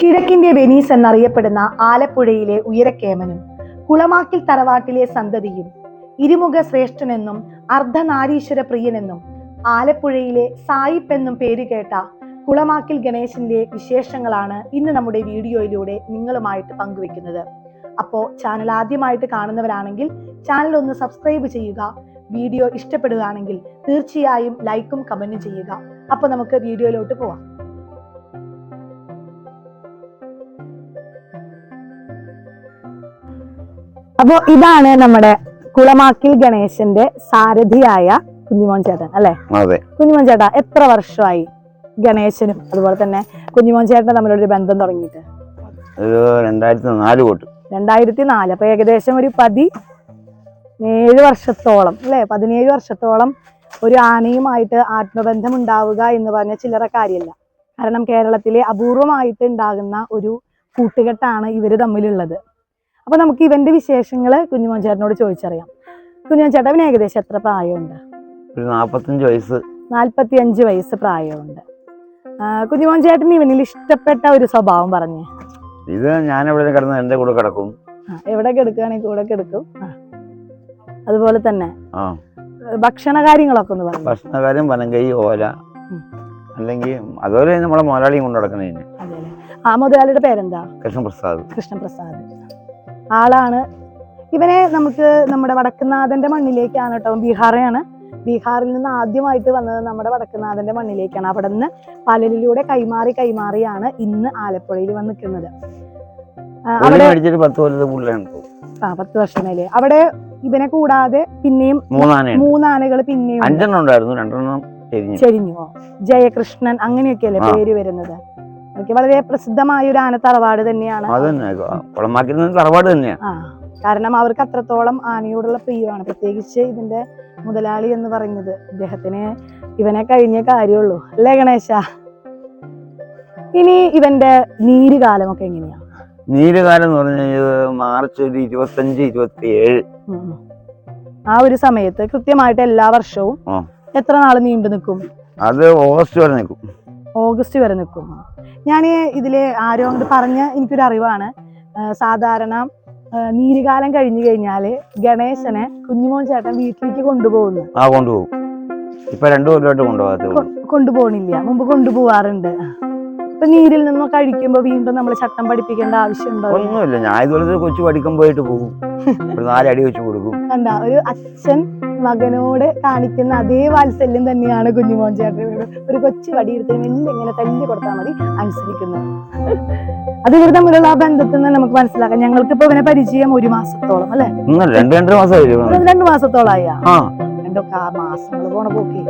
കിഴക്കിന്റെ Venice എന്നറിയപ്പെടുന്ന ആലപ്പുഴയിലെ ഉയരക്കേമനും കുളമാക്കിൽ തറവാട്ടിലെ സന്തതിയും ഇരുമുഖ ശ്രേഷ്ഠനെന്നും അർദ്ധനാരീശ്വര പ്രിയനെന്നും ആലപ്പുഴയിലെ സായിപ്പ് എന്നും പേരുകേട്ട കുളമാക്കിൽ ഗണേശന്റെ വിശേഷങ്ങളാണ് ഇന്ന് നമ്മുടെ വീഡിയോയിലൂടെ നിങ്ങളുമായിട്ട് പങ്കുവെക്കുന്നത്. അപ്പോ ചാനൽ ആദ്യമായിട്ട് കാണുന്നവരാണെങ്കിൽ ചാനൽ ഒന്ന് സബ്സ്ക്രൈബ് ചെയ്യുക വീഡിയോ ഇഷ്ടപ്പെടുകയാണെങ്കിൽ തീർച്ചയായും ലൈക്കും കമന്റും ചെയ്യുക. അപ്പോൾ നമുക്ക് വീഡിയോയിലോട്ട് പോവാം. അപ്പോ ഇതാണ് നമ്മുടെ കുളമാക്കിൽ ഗണേശന്റെ സാരഥിയായ കുഞ്ഞുമോൻ ചേട്ടൻ അല്ലെ? അതെ. കുഞ്ഞുമോൻ ചേട്ടാ എത്ര വർഷമായി ഗണേശനും അതുപോലെ തന്നെ കുഞ്ഞുമോൻ ചേട്ടൻ തമ്മിലൊരു ബന്ധം തുടങ്ങിയിട്ട്? ഒരു രണ്ടായിരത്തി നാല് തൊട്ട്. രണ്ടായിരത്തി നാല് അപ്പൊ ഏകദേശം ഒരു പതി ഏഴ് വർഷത്തോളം അല്ലെ? പതിനേഴ് വർഷത്തോളം ഒരു ആനയുമായിട്ട് ആത്മബന്ധം ഉണ്ടാവുക എന്ന് പറഞ്ഞ ചില്ലറ കാര്യമല്ല. കാരണം കേരളത്തിലെ അപൂർവമായിട്ട് ഉണ്ടാകുന്ന ഒരു കൂട്ടുകെട്ടാണ് ഇവർ തമ്മിലുള്ളത്. അപ്പൊ നമുക്ക് ഇവന്റെ വിശേഷങ്ങൾ കുഞ്ഞുമോൻ ചേട്ടനോട് ചോദിച്ചറിയാം. കുഞ്ഞുമോൻ ചേട്ടൻ ഏകദേശം എത്ര പ്രായമുണ്ട്? ഒരു നാപ്പത്തഞ്ച് വയസ്സ്. നാൽപ്പത്തി അഞ്ച് വയസ്സ് പ്രായമുണ്ട്. കുഞ്ഞുമോൻ ചേട്ടന് ഇവനിൽ ഇഷ്ടപ്പെട്ട ഒരു സ്വഭാവം പറഞ്ഞേ. ഇത് ഞാൻ എവിടെ കിടന്ന് എന്റെ കൂടെ കിടക്കും. എവിടെ കിടക്കുകയാണെങ്കിൽ കൂടെ കിടക്കും. അതുപോലെ തന്നെ ഭക്ഷണ കാര്യങ്ങളൊക്കെ ഒന്ന് പറഞ്ഞു. ഭക്ഷണകാര്യം വനങ്കൈ ഓല. അല്ലെങ്കിൽ അതുപോലെ നമ്മളെ മുതലാളിയും കൊണ്ട് നടക്കുന്നതിന്. ആ മുതലാളിയുടെ പേരെന്താ? കൃഷ്ണപ്രസാദ്. കൃഷ്ണപ്രസാദ്. ആളാണ്. ഇവനെ നമുക്ക് നമ്മുടെ വടക്കുന്നാഥന്റെ മണ്ണിലേക്കാണ് കേട്ടോ. ബീഹാറാണ് ബീഹാറിൽ നിന്ന് ആദ്യമായിട്ട് വന്നത് നമ്മുടെ വടക്കുന്നാഥന്റെ മണ്ണിലേക്കാണ്. അവിടെ നിന്ന് പലരിലൂടെ കൈമാറി കൈമാറിയാണ് ഇന്ന് ആലപ്പുഴയിൽ വന്ന് നിൽക്കുന്നത്. ആ, പത്ത് വർഷമേലെ അവിടെ ഇവനെ കൂടാതെ പിന്നെയും മൂന്നാനകൾ പിന്നെയും ചെരിഞ്ഞു. ജയകൃഷ്ണൻ അങ്ങനെയൊക്കെയല്ലേ പേര് വരുന്നത്? ഓക്കെ വളരെ പ്രസിദ്ധമായ ഒരു ആന തറവാട് തന്നെയാണ്. അത് തന്നെ കുളമാക്കിൽ നിന്ന് തറവാട് തന്നെയാ. കാരണം അവർക്ക് അത്രത്തോളം ആനയോടുള്ള പ്രിയമാണ്. പ്രത്യേകിച്ച് ഇതിന്റെ മുതലാളി എന്ന് പറയുന്നത്. ഇദ്ദേഹത്തിന് ഇവനെ കഴിഞ്ഞ കാര്യമുള്ളൂ. അല്ലേ ഗണേശ? ഇനി ഇവന്റെ നീര് കാലമൊക്കെ എങ്ങനെയാ? നീരുകാലം എന്ന് പറഞ്ഞു കഴിഞ്ഞാൽ മാർച്ച് ഒരു ഇരുപത്തഞ്ച് ഇരുപത്തി ഏഴ്. ആ ഒരു സമയത്ത് കൃത്യമായിട്ട് എല്ലാ വർഷവും എത്ര നാൾ നീണ്ടു നിൽക്കും? അത് ഓഗസ്റ്റ് വരെ നിൽക്കും. ഓഗസ്റ്റ് വരെ നിൽക്കും. ഞാൻ ഇതിൽ ആരോ അങ്ങോട്ട് പറഞ്ഞ എനിക്കൊരു അറിവാണ്. സാധാരണ നീരുകാലം കഴിഞ്ഞു കഴിഞ്ഞാൽ ഗണേശനെ കുഞ്ഞുമോൻ ചേട്ടൻ വീട്ടിലേക്ക് കൊണ്ടുപോകുന്നു. ആ കൊണ്ടുപോകും. ഇപ്പൊ രണ്ടു കൊല്ലമായിട്ട് കൊണ്ടുപോകാത്തേ കൊണ്ടുപോകണില്ല. മുമ്പ് കൊണ്ടുപോവാറുണ്ട് ഇപ്പൊ നീരിൽ നിന്നും കഴിക്കുമ്പോ വീണ്ടും നമ്മൾ ചട്ടം പഠിപ്പിക്കേണ്ട ആവശ്യമുണ്ടോ? ഒന്നുമില്ല. ഞാൻ ഇതുപോലെ കൊച്ചു പഠിക്കാൻ പോയിട്ട് പോകും ഒരു നാലടി വെച്ച് കൊടുക്കും. എന്താ ഒരു അച്ഛൻ മകനോട് കാണിക്കുന്ന അതേ വാത്സല്യം തന്നെയാണ് കുഞ്ഞുമോൻ ചേട്ടനോട് ഒരു കൊച്ചു വടിയെടുത്ത് മെല്ലെ ഇങ്ങനെ തല്ലി കൊടുത്താൽ മതി അനുസരിക്കുന്നത് അത് ഇവർ തമ്മിലുള്ള ആ ബന്ധത്തിൽ നിന്ന് നമുക്ക് മനസ്സിലാക്കാം. ഞങ്ങൾക്ക് ഇപ്പൊ ഇവനെ പരിചയം ഒരു മാസത്തോളം അല്ലെ? രണ്ട് മാസത്തോളായ. രണ്ടൊക്കെ ആ മാസങ്ങൾ പോണ പോക്കി.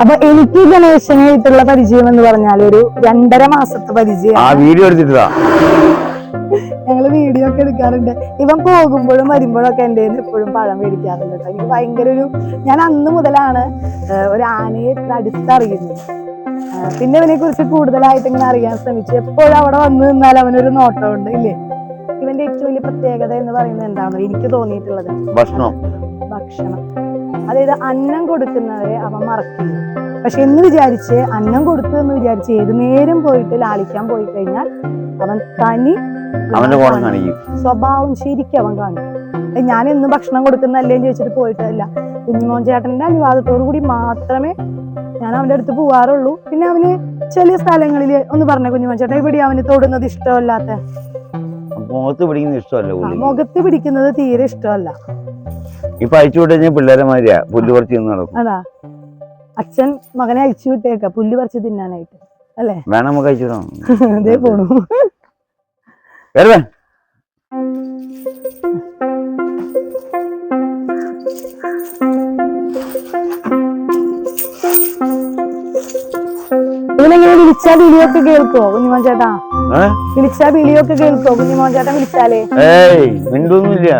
അപ്പൊ എനിക്ക് ഗണേശനായിട്ടുള്ള പരിചയം എന്ന് പറഞ്ഞാൽ ഒരു രണ്ടര മാസത്തെ പരിചയം ആ വീഡിയോ എടുത്തിട്ടാ ഞങ്ങൾ വീഡിയോ ഒക്കെ എടുക്കാറുണ്ട്. ഇവൻ പോകുമ്പോഴും വരുമ്പോഴൊക്കെ എന്റെ എപ്പോഴും പഴം മേടിക്കാറുണ്ട് കേട്ടോ. എനിക്ക് ഭയങ്കര ഒരു ഞാൻ അന്ന് മുതലാണ് ഒരു ആനയെ അടുത്തറിയുന്നത്. പിന്നെ ഇവനെ കുറിച്ച് കൂടുതലായിട്ട് ഇങ്ങനെ അറിയാൻ ശ്രമിച്ചു. എപ്പോഴും അവിടെ വന്ന് നിന്നാൽ അവനൊരു നോട്ടമുണ്ട് ഇല്ലേ? ഇവന്റെ ഏറ്റവും വലിയ പ്രത്യേകത എന്ന് പറയുന്നത് എന്താണോ എനിക്ക് തോന്നിയിട്ടുള്ളത് ഭക്ഷണം. ഭക്ഷണം. അതായത് അന്നം കൊടുക്കുന്നവരെ അവൻ മറക്കില്ല. പക്ഷെ എന്ന് വിചാരിച്ച് അന്നം കൊടുത്തു എന്ന് വിചാരിച്ച് ഏത് നേരം പോയിട്ട് ലാളിക്കാൻ പോയി കഴിഞ്ഞാൽ അവൻ തനി അവന്റെ കോണം കാണിക്കും. സ്വഭാവം ശരിക്കും അവൻ കാണും ഞാൻ എന്ന് ഭക്ഷണം കൊടുക്കുന്നല്ലേ ചോദിച്ചിട്ട് പോയിട്ടല്ല കുഞ്ഞുമോൻ ചേട്ടന്റെ അനുവാദത്തോടു കൂടി മാത്രമേ ഞാൻ അവന്റെ അടുത്ത് പോവാറുള്ളൂ. പിന്നെ അവന് ചില സ്ഥലങ്ങളിൽ ഒന്ന് പറഞ്ഞ കുഞ്ഞുമോൻ ചേട്ടൻ ഇവിടെ അവന് തൊടുന്നത് ഇഷ്ടമല്ലാത്ത? മുഖത്ത് പിടിക്കുന്ന ഇഷ്ടമല്ല മുഖത്ത് പിടിക്കുന്നത് തീരെ ഇഷ്ടമല്ല. ഇപ്പൊ അയച്ചു വിട്ട് കഴിഞ്ഞാൽ പിള്ളേരെ മാതിരിയാ. പുല്ല് കുറച്ച് നടക്കും. അതാ. അച്ഛൻ മകനെ അയച്ചു വിട്ടേക്ക. പുല്ല് പറിച്ച് തിന്നാനായിട്ട്. അല്ലേ? വേണം നമുക്ക് അയച്ചു അതേ പോണു. വരുവേ ഇവനെങ്ങനെ വിളിച്ചാ വിളിയൊക്കെ കേൾക്കോ കുഞ്ഞുമോൻ ചേട്ടാ? വിളിച്ചാ വിളിയൊക്കെ കേൾക്കോ കുഞ്ഞുമോൻ ചേട്ടൻ വിളിച്ചാലേ? മിണ്ടൊന്നുമില്ല.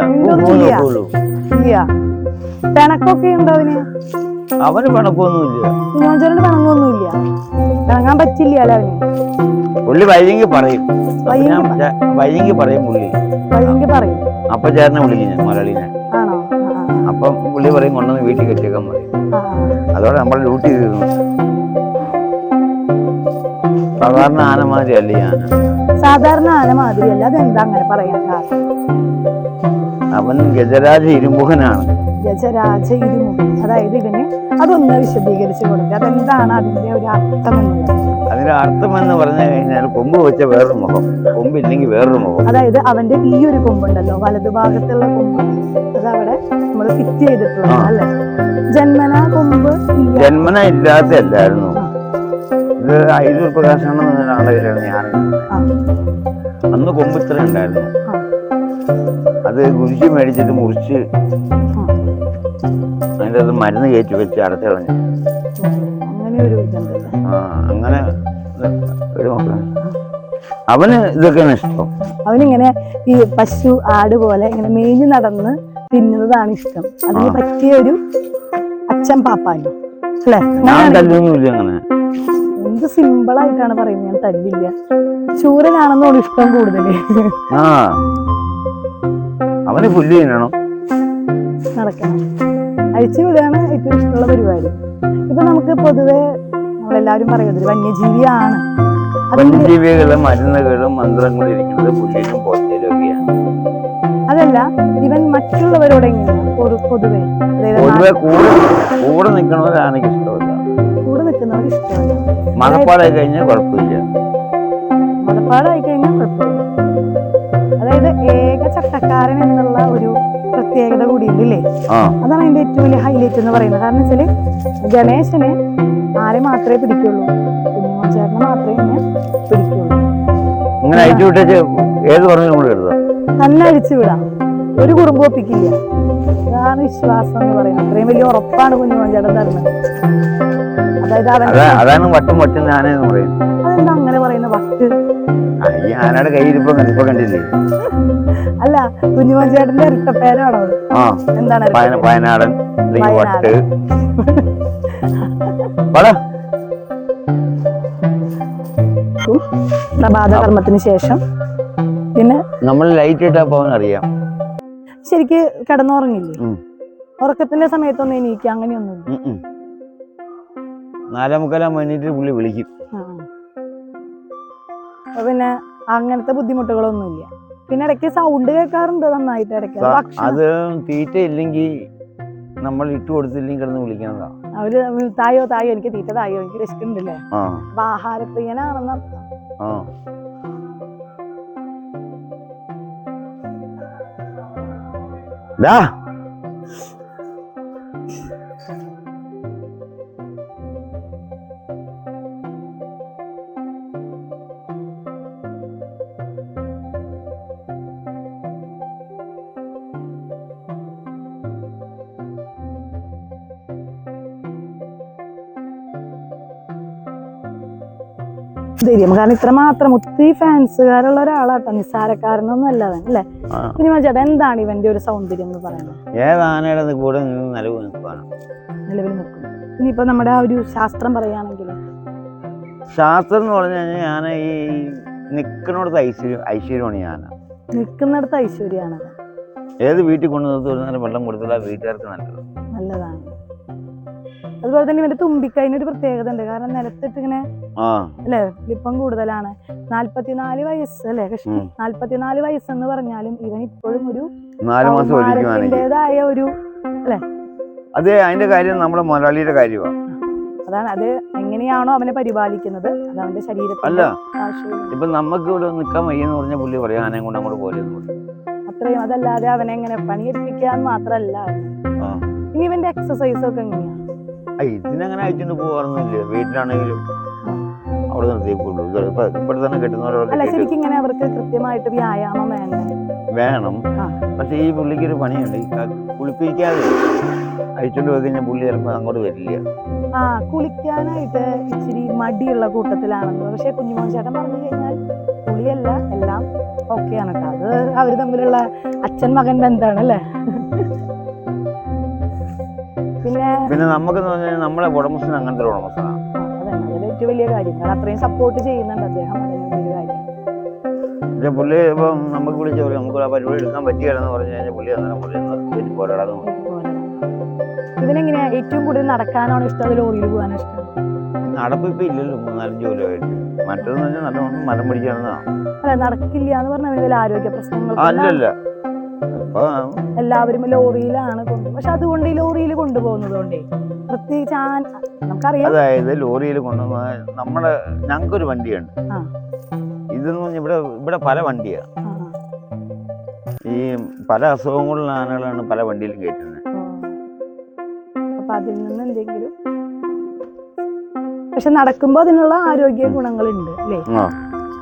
ഇല്ല. പിണക്കൊക്കെ ഉണ്ടോ അവന്? അവന് പിണക്കൊന്നുമില്ല. കുഞ്ഞുമോൻ ചേട്ടന് പിണങ്ങൊന്നുമില്ല പിണങ്ങാൻ പറ്റില്ല അവന്? പുള്ളി വൈകി പറയും. വൈകി പറയും പുള്ളി. വൈകി പറയും. അപ്പൊ ചേട്ടനെ വിളിക്കും ഞാൻ മലയാളിനെ ആണോ അപ്പം പുള്ളി പറയും കൊണ്ടുവന്ന് വീട്ടിൽ കെട്ടിയേക്കാൻ പറയും. അതോടെ നമ്മൾ ഡ്യൂട്ടി തീർന്നു. സാധാരണ ആനമാരി അല്ല ആന? സാധാരണ ആന മാതിരിയല്ല അതെന്താ അങ്ങനെ പറയാൻ അവൻ ഗജരാജ ഇരുമുഖനാണ്. ഗജരാജ ഇരുമുഖൻ. അതായത് ഇവന് അതൊന്ന് വിശദീകരിച്ച് കൊടുക്കുക അതെന്താണ് അതിന്റെ ഒരു അർത്ഥം എന്നുള്ളത്? അതിന്റെ അർത്ഥം എന്ന് പറഞ്ഞു കഴിഞ്ഞാൽ കൊമ്പ് വെച്ച വേറൊരു മുഖം. കൊമ്പ് ഇല്ലെങ്കിൽ വേറൊരു മുഖം. അതായത് അവന്റെ ഈ ഒരു കൊമ്പുണ്ടല്ലോ വലതുഭാഗത്തുള്ള കൊമ്പ്. അതവിടെ നമ്മൾ ഫിറ്റ് ചെയ്തിട്ടുള്ള. അല്ലെ? ജന്മന കൊമ്പ്. ജന്മന ഇല്ലാത്തല്ലായിരുന്നു ഇത് ഐരൂർ പ്രകാശനം എന്ന ഒരാളുടെ ഞാൻ അന്ന് കൊമ്പ് ഇത്ര ഉണ്ടായിരുന്നു. അത് കുരിശി മേടിച്ചിട്ട് മുറിച്ച്. അതിന്റെ അത് മരുന്ന് കയറ്റി വെച്ച് അടച്ചു കളഞ്ഞു. അങ്ങനെ ഒരു ആ അങ്ങനെ ഒരു അവന് ഇതൊക്കെയാണ് ഇഷ്ടം. അവനിങ്ങനെ ഈ പശു ആട് പോലെ ഇങ്ങനെ മേഞ്ഞു നടന്ന് തിന്നുന്നതാണ് ഇഷ്ടം. അതിന്. പറ്റിയ ഒരു അച്ഛൻ പാപ്പാനും അല്ലെ? അങ്ങനെ. എന്ത് സിമ്പിൾ ആയിട്ടാണ് പറയുന്നത്. ഞാൻ തല്ലില്ല. ചൂരനാണെന്നോട് ഇഷ്ടം കൂടുതൽ അവന് പുല്ല് തിന്നണം. നടക്കണം. അഴിച്ചു വിടുകയാണ് ഏറ്റവും ഇഷ്ടമുള്ള പരിപാടി. ഇപ്പൊ നമുക്ക് പൊതുവെ നമ്മളെല്ലാവരും പറയുന്നത് ഒരു വന്യജീവിയാണ്. വന്യജീവികളും മരുന്നുകളും മന്ത്രങ്ങളും ഇരിക്കുന്നത് പുല്ലിലും ഒക്കെയാണ്. അതല്ല ഇവൻ മറ്റുള്ളവരോട് എങ്ങനെയാണ് പൊതു- പൊതുവെ. പൊതുവെ കൂടെ കൂടെ നിൽക്കണവരാണ് എനിക്ക് ഇഷ്ടമല്ല. കൂടെ നിൽക്കുന്നവർ ഇഷ്ടമല്ല. മണപ്പാടായി കഴിഞ്ഞാൽ കുഴപ്പമില്ല. മണപ്പാടായി കഴിഞ്ഞാൽ കുഴപ്പമില്ല. ആ. അതാണ് അതിന്റെ ഏറ്റവും വലിയ ഹൈലൈറ്റ് എന്ന് പറയുന്നത്. കാരണം വെച്ചാൽ ഗണേശന് ആരെ മാത്രമേ പിടിക്കുള്ളൂ? കുഞ്ഞുമോൻ ചേട്ടനെ മാത്രമേ പിടിക്കുള്ളൂ. ഇങ്ങനെ അയച്ചു വിട്ടേച്ച് ഏത് പറഞ്ഞു നമ്മൾ എഴുതാം തന്നെ അഴിച്ചു വിടാം. ഒരു കുടുംബം ഒപ്പിക്കില്ല. അതാണ് വിശ്വാസം എന്ന് പറയുന്നത്. അത്രയും വലിയ ഉറപ്പാണ് കുഞ്ഞുമോൻ ചേട്ടൻ തരുന്നത്. അതായത് അതാണ് വട്ടും വട്ടും ഞാനെന്ന് പറയും അതെന്താ അങ്ങനെ പറയുന്ന? ആ, ഈ ആനയുടെ കയ്യിരിപ്പോ ഇപ്പൊ കണ്ടില്ലേ? അല്ല കുഞ്ഞുമോൻ ചേട്ടന്റെ ഇരട്ടപ്പേരാണോ എന്താണ്? വയനാടൻ വട്ട് വയനാടൻ. പ്രഭാത കർമ്മത്തിന് ശേഷം. പിന്നെ? നമ്മൾ ലൈറ്റ് ഇട്ടാ പോകാൻ അറിയാം. ശരിക്ക് കിടന്നുറങ്ങില്ലേ. ഉറക്കത്തിന്റെ സമയത്തൊന്നും എനിക്ക് അങ്ങനെയൊന്നും നാലേ വേണ്ടിട്ട് പുള്ളി വിളിക്കും. അപ്പൊ പിന്നെ അങ്ങനത്തെ ബുദ്ധിമുട്ടുകളൊന്നുമില്ല. പിന്നെ ഇടയ്ക്ക് സൗണ്ട് കേൾക്കാറുണ്ട് നന്നായിട്ട് ഇടയ്ക്ക്. അത് തീറ്റ ഇല്ലെങ്കിൽ നമ്മൾ ഇട്ട് കൊടുത്തില്ലെങ്കിൽ കിടന്ന് വിളിക്കുന്നതാ. അവർ തായോ തായോ എനിക്ക് തീറ്റ തായോ എനിക്ക് രസിക്കുന്നുണ്ടല്ലേ അപ്പൊ ആഹാരപ്രിയനാണെന്ന് അർത്ഥം. ധൈര്യം. കാരണം ഇത്രമാത്രം ഒത്തിരി ഫാൻസുകാരുള്ള ഒരാളാട്ടോ നിസ്സാരക്കാരനൊന്നും അല്ല? അവൻ അല്ലേ ആ. ചേട്ടാ എന്താണ് ഇവന്റെ ഒരു സൗന്ദര്യം എന്ന് പറയുന്നത്? കൂടെ നിലവിൽ നിൽക്കും ഇനിയിപ്പോ നമ്മുടെ ആ ഒരു ശാസ്ത്രം പറയുകയാണെങ്കിൽ? ശാസ്ത്രം എന്ന് പറഞ്ഞു കഴിഞ്ഞാൽ ഞാൻ ഈ നിൽക്കുന്നിടത്ത് ഐശ്വര്യം ഐശ്വര്യമാണ് ഞാൻ നിൽക്കുന്നിടത്ത് ഐശ്വര്യമാണ്. ഏത് വീട്ടിൽ കൊണ്ടു നിർത്തി വെള്ളം കൊടുത്താൽ വീട്ടുകാർക്ക് നല്ലത്. നല്ലതാണ്. അതുപോലെ തന്നെ ഇവന്റെ തുമ്പിക്കൈന് ഒരു പ്രത്യേകത ഉണ്ട്. കാരണം നിലത്തിട്ട് ഇങ്ങനെ അല്ലേ? ലിപ്പം കൂടുതലാണ്. നാല്പത്തിനാല് വയസ്സ് അല്ലേ കൃഷ്ണ. നാല്പത്തിനാല് വയസ്സെന്ന് പറഞ്ഞാലും ഇവൻ ഇപ്പോഴും ഒരു നാല് ഒരു അല്ലേ? അതെ അതിന്റെ കാര്യം നമ്മുടെ മുതലാളിയുടെ കാര്യമാണ് അതാണ് അത് എങ്ങനെയാണോ അവനെ പരിപാലിക്കുന്നത് അത് അവന്റെ അല്ല ശരീരത്തിന്റെ ഇപ്പൊ നമുക്ക് ഇവിടെ നിൽക്കാൻ വയ്യെന്ന് പറഞ്ഞ പുള്ളി പറയാം ആനയും കൊണ്ട് അങ്ങോട്ട് പോലെ അത്രയും അതല്ലാതെ അവനെ എങ്ങനെ പണിയെടുപ്പിക്കാൻ മാത്രല്ല. ഇനി ഇവന്റെ എക്സസൈസ് ഒക്കെ എങ്ങനെയാ? ഇതിനങ്ങനെ അയച്ചുകൊണ്ട് പോകാറൊന്നുമില്ല. വീട്ടിലാണെങ്കിലും അവിടെ നിർത്തിയേക്കുള്ളൂ ഇത് ഇപ്പൊ ഇവിടെ തന്നെ അല്ല ശരിക്കും ഇങ്ങനെ അവർക്ക് കൃത്യമായിട്ട് വ്യായാമം വേണം. വേണം പക്ഷേ ഈ പുള്ളിക്ക് ഒരു പണിയുണ്ട് കുളിപ്പിക്കാതെ അയച്ചുകൊണ്ട് പോയി കഴിഞ്ഞാൽ പുള്ളി ചിലപ്പോൾ അങ്ങോട്ട് വരില്ല. ആ കുളിക്കാനായിട്ട് ഇച്ചിരി മടിയുള്ള കൂട്ടത്തിലാണെന്ന്. പക്ഷെ കുഞ്ഞുമോൻ ചേട്ടൻ പറഞ്ഞു കഴിഞ്ഞാൽ കുളിയല്ല എല്ലാം ഓക്കെയാണ് കേട്ടോ അത് അവർ തമ്മിലുള്ള അച്ഛൻ മകൻ ബന്ധമാണ് അല്ലേ പിന്നെ പിന്നെ നമുക്ക് നമ്മളെ ഉടമസ്ഥൻ അങ്ങനത്തെ ഒരു ഉടമസ്ഥനാണ് അതിൽ ഏറ്റവും വലിയ കാര്യം. കാരണം അത്രയും സപ്പോർട്ട് ചെയ്യുന്നുണ്ട് അദ്ദേഹം അതിന് വലിയ കാര്യം. പക്ഷെ പുള്ളി ഇപ്പം നമുക്ക് വിളിച്ച പോലെ നമുക്ക് ആ പരിപാടി എടുക്കാൻ പറ്റിയാലെന്ന് പറഞ്ഞു കഴിഞ്ഞാൽ പുള്ളി അന്നേരം പുള്ളി. ഇതുപോലെ. ഇവനെങ്ങനെയാ ഏറ്റവും കൂടുതൽ നടക്കാനാണോ ഇഷ്ടം അത് ലോറിയിൽ പോകാനോ ഇഷ്ടം? നടപ്പ് ഇപ്പൊ ഇല്ലല്ലോ മൂന്നാലഞ്ച് കൊല്ലമായിട്ട്. മറ്റേതെന്ന് പറഞ്ഞാൽ നല്ലോണം മരം പിടിക്കാൻ നടന്നതാണ് അല്ല നടക്കില്ല എന്ന് പറഞ്ഞാൽ ആരോഗ്യ പ്രശ്നങ്ങൾ അല്ലല്ല. എല്ലാവരും ലോറിയിലാണ് കൊണ്ടു പക്ഷെ അതുകൊണ്ട് ഈ ലോറിയിൽ കൊണ്ടുപോകുന്നത് കൊണ്ടേ പ്രത്യേകിച്ച് ആ നമുക്കറിയാം. അതായത് ലോറിയിൽ കൊണ്ടുപോകുന്ന നമ്മൾ ഞങ്ങൾക്കൊരു വണ്ടിയുണ്ട്. ഇതെന്ന് പറഞ്ഞാൽ ഇവിടെ ഇവിടെ പല വണ്ടിയാണ് ഈ പല അസുഖങ്ങളുള്ള ആനകളാണ് പല വണ്ടിയിലും കയറ്റുന്നത്. അപ്പൊ അതിൽ നിന്ന് എന്തെങ്കിലും പക്ഷെ നടക്കുമ്പോ അതിനുള്ള ആരോഗ്യ ഗുണങ്ങളുണ്ട് അല്ലേ?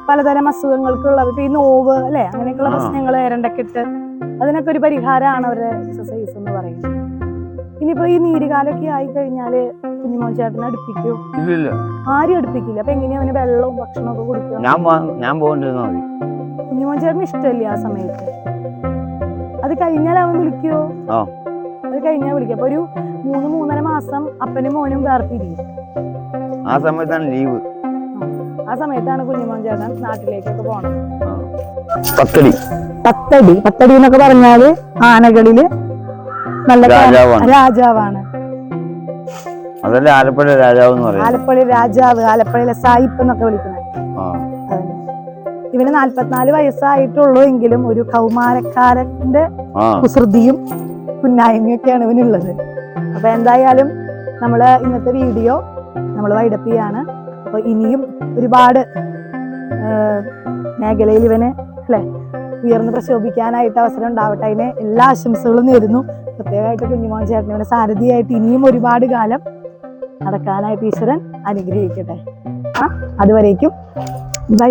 പലതരം അസുഖങ്ങൾക്കുള്ള ഇപ്പൊ ഈ നോവ് അല്ലെ? അങ്ങനെയൊക്കെയുള്ള. പ്രശ്നങ്ങൾ ഇരണ്ടക്കിട്ട് അതിനൊക്കെ ഒരു പരിഹാരമാണ് അവരുടെ എക്സസൈസ് എന്ന് പറയുന്നത്. ഇനിയിപ്പോ ഈ നീരുകാലൊക്കെ ആയി കഴിഞ്ഞാൽ കുഞ്ഞുമോൻ ചേട്ടനെ അടുപ്പിക്കോ? ഇല്ലില്ല. ആരും അടുപ്പിക്കില്ല. അപ്പൊ എങ്ങനെയാ അവന് വെള്ളവും ഭക്ഷണമൊക്കെ കൊടുക്കുക? ഞാൻ പോ- ഞാൻ പോകണ്ടിരുന്നാൽ മതി. കുഞ്ഞുമോൻ ചേട്ടന് ഇഷ്ടമല്ലേ ആ സമയത്ത്. അത് കഴിഞ്ഞാൽ അവൻ വിളിക്കുവോ ആ. അത് കഴിഞ്ഞാൽ വിളിക്കും അപ്പൊ ഒരു മൂന്ന് മൂന്നര മാസം അപ്പനും മോനും വേർത്തിരിക്കും ആ സമയത്താണ് ലീവ്. ആ സമയത്താണ് കുഞ്ഞുമോൻ ചേട്ടൻ നാട്ടിലേക്കൊക്കെ പോണത്. പത്തടി. പത്തടി? പത്തടി എന്നൊക്കെ പറഞ്ഞാൽ ആനകളിൽ നല്ല രാജാവാണ്. അതല്ലേ ആലപ്പുഴ രാജാവ് എന്ന് പറയുന്നത്? ആലപ്പുഴ രാജാവ് ആലപ്പുഴയിലെ സായിപ്പ് എന്നൊക്കെ വിളിക്കുന്നത്. ഇവന് നാല്പത്തിനാല് വയസ്സായിട്ടുള്ളൂ എങ്കിലും ഒരു കൗമാരക്കാരന്റെ കുസൃതിയും കുന്നായ്മയൊക്കെയാണ് ഇവനുള്ളത്. അപ്പൊ എന്തായാലും നമ്മൾ ഇന്നത്തെ വീഡിയോ നമ്മൾ വൈഡപ്പ് അപ്പൊ ഇനിയും ഒരുപാട് മേഖലയിൽ ഇവനെ അല്ലെ ഉയർന്ന് പ്രശോഭിക്കാനായിട്ട് അവസരം ഉണ്ടാവട്ടെ. അതിന് എല്ലാ ആശംസകളും നേരുന്നു. പ്രത്യേകമായിട്ട് കുഞ്ഞുമോൻ ചേട്ടൻ ഇവനെ സാരഥിയായിട്ട് ഇനിയും ഒരുപാട് കാലം നടക്കാനായിട്ട് ഈശ്വരൻ അനുഗ്രഹിക്കട്ടെ. ആ അതുവരേക്കും. ബൈ.